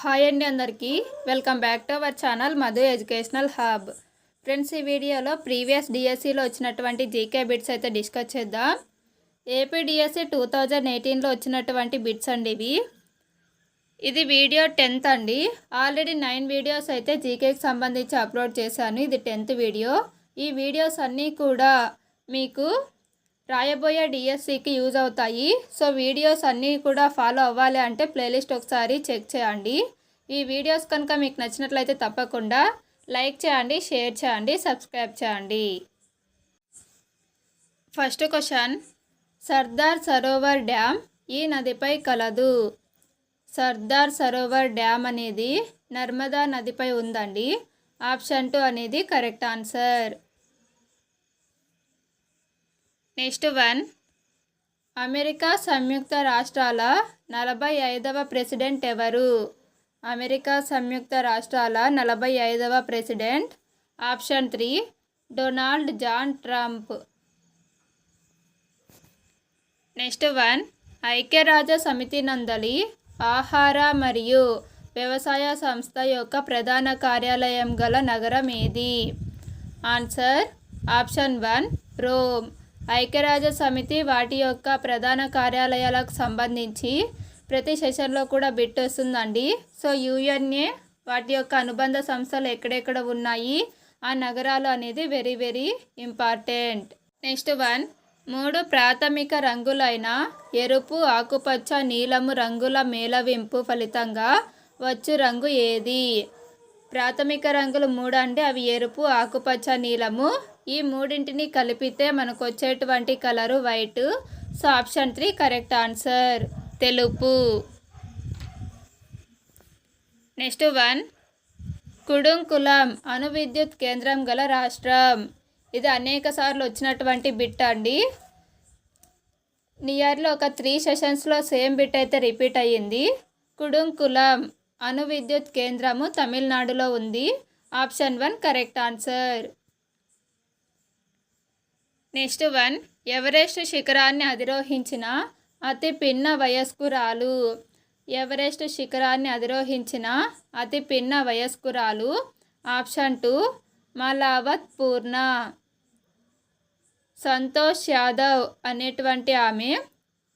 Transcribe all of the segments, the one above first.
Hi అండి అందరికీ. Welcome back to our channel Madhu educational hub. Friends ఈ వీడియోలో ప్రీవియస్ డిఎస్సిలో వచ్చినటువంటి జీకే బిట్స్ అయితే డిస్కస్ చేద్దాం. ఏపీ డిఎస్సి టూ థౌజండ్ ఎయిటీన్లో వచ్చినటువంటి బిట్స్ అండి ఇవి. ఇది వీడియో టెన్త్ అండి. ఆల్రెడీ నైన్ వీడియోస్ అయితే జీకేకి సంబంధించి అప్లోడ్ చేశాను. ఇది టెన్త్ వీడియో. ఈ వీడియోస్ అన్నీ కూడా మీకు రాయబోయే డిఎస్సికి యూజ్ అవుతాయి. సో వీడియోస్ అన్నీ కూడా ఫాలో అవ్వాలి అంటే ప్లేలిస్ట్ ఒకసారి చెక్ చేయండి. ఈ వీడియోస్ కనుక మీకు నచ్చినట్లయితే తప్పకుండా లైక్ చేయండి షేర్ చేయండి సబ్స్క్రైబ్ చేయండి. First question. Sardar Sarovar dam ఈ నదిపై కలదు. సర్దార్ సరోవర్ డ్యామ్ అనేది నర్మదా నదిపై ఉందండి. ఆప్షన్ టూ అనేది correct answer. Next one. America సంయుక్త రాష్ట్రాల నలభై ఐదవ ప్రెసిడెంట్ ఎవరు? అమెరికా సంయుక్త రాష్ట్రాల నలభై ఐదవ president. Option three Donald John Trump. Next one ఐక్యరాజ్య సమితి నందలి ఆహార మరియు వ్యవసాయ సంస్థ యొక్క ప్రధాన కార్యాలయం గల నగరం ఏది? Answer option one Rome. ఐక్యరాజ్య సమితి వాటి యొక్క ప్రధాన కార్యాలయాలకు సంబంధించి ప్రతి సెషన్లో కూడా బిట్ వస్తుందండి. సో యుఎన్ఏ వాటి యొక్క అనుబంధ సంస్థలు ఎక్కడెక్కడ ఉన్నాయి? ఆ నగరాలు అనేది very very important. Next one మూడు ప్రాథమిక రంగులైన ఎరుపు ఆకుపచ్చ నీలము రంగుల మేళవింపు ఫలితంగా వచ్చు రంగు ఏది? ప్రాథమిక రంగులు మూడు అంటే అవి ఎరుపు ఆకుపచ్చ నీలము. ఈ మూడింటిని కలిపితే మనకు వచ్చేటువంటి colour white. So option three correct answer. తెలుపు. Next one. కుడుంకులం అణు విద్యుత్ కేంద్రం గల రాష్ట్రం. ఇది అనేక సార్లు వచ్చినటువంటి బిట్ అండి. నియర్లో ఒక త్రీ సెషన్స్లో సేమ్ బిట్ అయితే రిపీట్ అయ్యింది. కుడుంకులం అణు విద్యుత్ కేంద్రము తమిళనాడులో ఉంది. Option one correct answer. Next one Everest శిఖరాన్ని అధిరోహించిన అతి పిన్న వయస్కురాలు ఎవరెస్ట్ శిఖరాన్ని అధిరోహించిన అతి పిన్న వయస్కురాలు ఆప్షన్ టూ మలావత్ పూర్ణ. సంతోష్ యాదవ్ అనేటువంటి ఆమె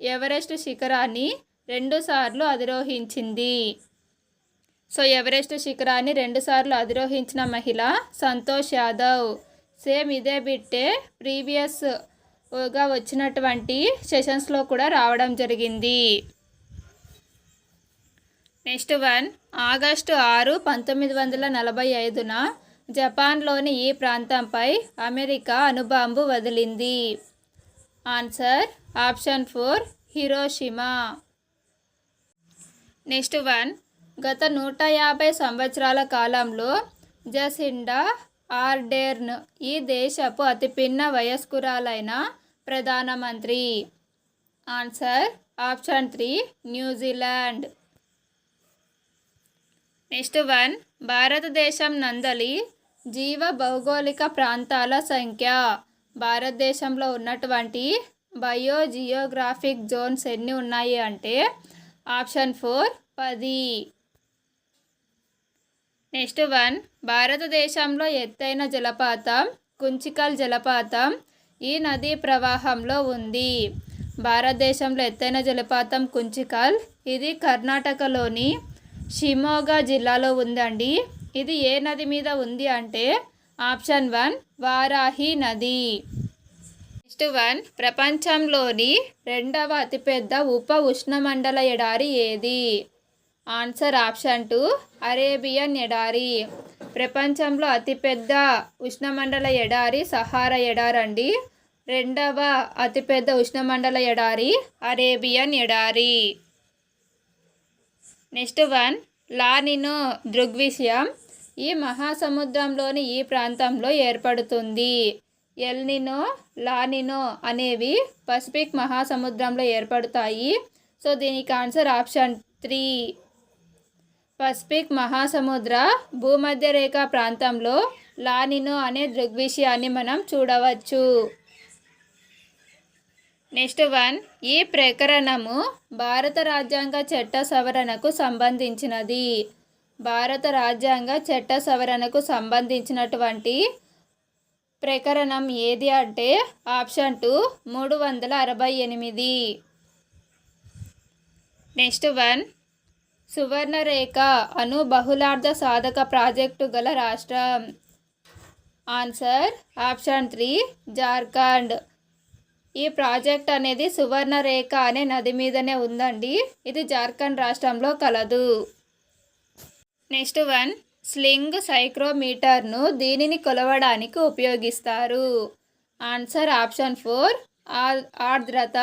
ఎవరెస్ట్ శిఖరాన్ని రెండుసార్లు అధిరోహించింది. సో ఎవరెస్ట్ శిఖరాన్ని రెండుసార్లు అధిరోహించిన మహిళ సంతోష్ యాదవ్. సేమ్ ఇదే బిట్టే ప్రీవియస్గా వచ్చినటువంటి సెషన్స్లో కూడా రావడం జరిగింది. నెక్స్ట్ వన్ ఆగస్టు ఆరు పంతొమ్మిది వందల నలభై ఐదున జపాన్లోని ఈ ప్రాంతంపై అమెరికా అణుబాంబు వదిలింది. Answer option four Hiroshima. Next one గత నూట యాభై సంవత్సరాల కాలంలో జసిండా ఆర్డెర్న్ ఈ దేశపు అతిపిన్న వయస్కురాలైన ప్రధానమంత్రి. Answer option three New Zealand. Next one భారతదేశం నందలి జీవ భౌగోళిక ప్రాంతాల సంఖ్య. భారతదేశంలో ఉన్నటువంటి బయో జియోగ్రాఫిక్ జోన్స్ ఎన్ని ఉన్నాయి అంటే ఆప్షన్ ఫోర్ పది. Next one. భారతదేశంలో ఎత్తైన జలపాతం కుంచికల్ జలపాతం ఈ నదీ ప్రవాహంలో ఉంది. భారతదేశంలో ఎత్తైన జలపాతం కుంచికల్. ఇది కర్ణాటకలోని షిమోగా జిల్లాలో ఉందండి. ఇది ఏ నది మీద ఉంది అంటే ఆప్షన్ వన్ వారాహి నది. Next one. ప్రపంచంలోని రెండవ అతిపెద్ద ఉప ఉష్ణమండల ఎడారి ఏది? ఆన్సర్ ఆప్షన్ టూ అరేబియన్ ఎడారి. ప్రపంచంలో అతిపెద్ద ఉష్ణమండల ఎడారి సహారా ఎడారండి రెండవ అతిపెద్ద ఉష్ణమండల ఎడారి అరేబియన్ ఎడారి. నెక్స్ట్ వన్ లానినో దృగ్విషయం. ఈ మహాసముద్రంలోని ఈ ప్రాంతంలో ఏర్పడుతుంది. ఎల్నినో లానినో అనేవి పసిఫిక్ మహాసముద్రంలో ఏర్పడతాయి. సో దీనికి ఆన్సర్ ఆప్షన్ త్రీ. పసిఫిక్ మహాసముద్ర భూమధ్య రేఖ ప్రాంతంలో లానినో అనే దృగ్విషయాన్ని మనం చూడవచ్చు. నెక్స్ట్ వన్ ఈ ప్రకరణము భారత రాజ్యాంగ చట్ట సవరణకు సంబంధించినది. భారత రాజ్యాంగ చట్ట సవరణకు సంబంధించినటువంటి ప్రకరణం ఏది అంటే ఆప్షన్ టూ మూడు వందల అరవై ఎనిమిది. నెక్స్ట్ వన్ సువర్ణరేఖ అను బహుళార్థ సాధక ప్రాజెక్టు గల రాష్ట్రం. Answer option three Jharkhand. ఈ ప్రాజెక్ట్ అనేది సువర్ణరేఖ అనే నది మీదనే ఉందండి. ఇది జార్ఖండ్ రాష్ట్రంలో కలదు. నెక్స్ట్ వన్ స్లింగ్ సైక్రోమీటర్ను దీనిని కొలవడానికి ఉపయోగిస్తారు. ఆన్సర్ ఆప్షన్ ఫోర్ ఆర్ద్రత.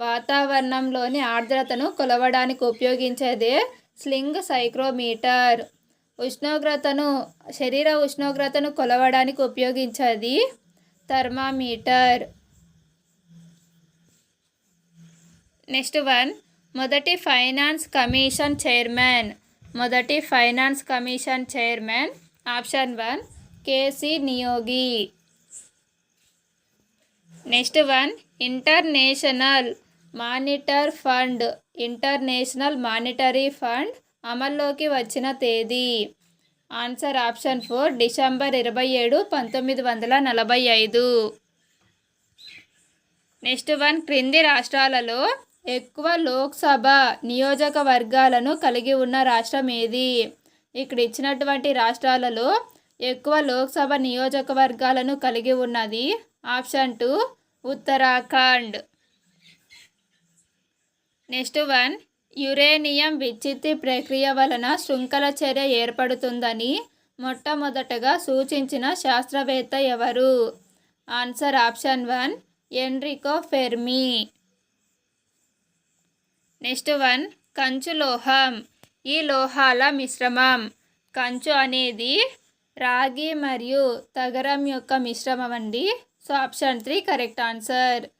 వాతావరణంలోని ఆర్ద్రతను కొలవడానికి ఉపయోగించేదే స్లింగ్ సైక్రోమీటర్. ఉష్ణోగ్రతను శరీర ఉష్ణోగ్రతను కొలవడానికి ఉపయోగించేది థర్మామీటర్. నెక్స్ట్ వన్ మొదటి ఫైనాన్స్ కమిషన్ చైర్మన్. మొదటి finance commission chairman option one KC Neogi. Next one international. Monitor fund international monetary fund అమల్లోకి వచ్చిన తేదీ. ఆన్సర్ ఆప్షన్ ఫోర్ డిసెంబర్ ఇరవై ఏడు పంతొమ్మిది వందల నలభై ఐదు. నెక్స్ట్ వన్ క్రింది రాష్ట్రాలలో ఎక్కువ లోక్సభ నియోజకవర్గాలను కలిగి ఉన్న రాష్ట్రం ఏది? ఇక్కడ ఇచ్చినటువంటి రాష్ట్రాలలో ఎక్కువ లోక్సభ నియోజకవర్గాలను కలిగి ఉన్నది option two Uttarakhand. Next one uranium విచ్చిత్తి ప్రక్రియ వలన శృంఖల చర్య ఏర్పడుతుందని మొట్టమొదటగా సూచించిన శాస్త్రవేత్త ఎవరు? Answer option one Enrico Fermi. Next one కంచు లోహం. ఈ లోహాల మిశ్రమం. కంచు అనేది రాగి మరియు తగరం యొక్క మిశ్రమం అండి. So option three correct answer.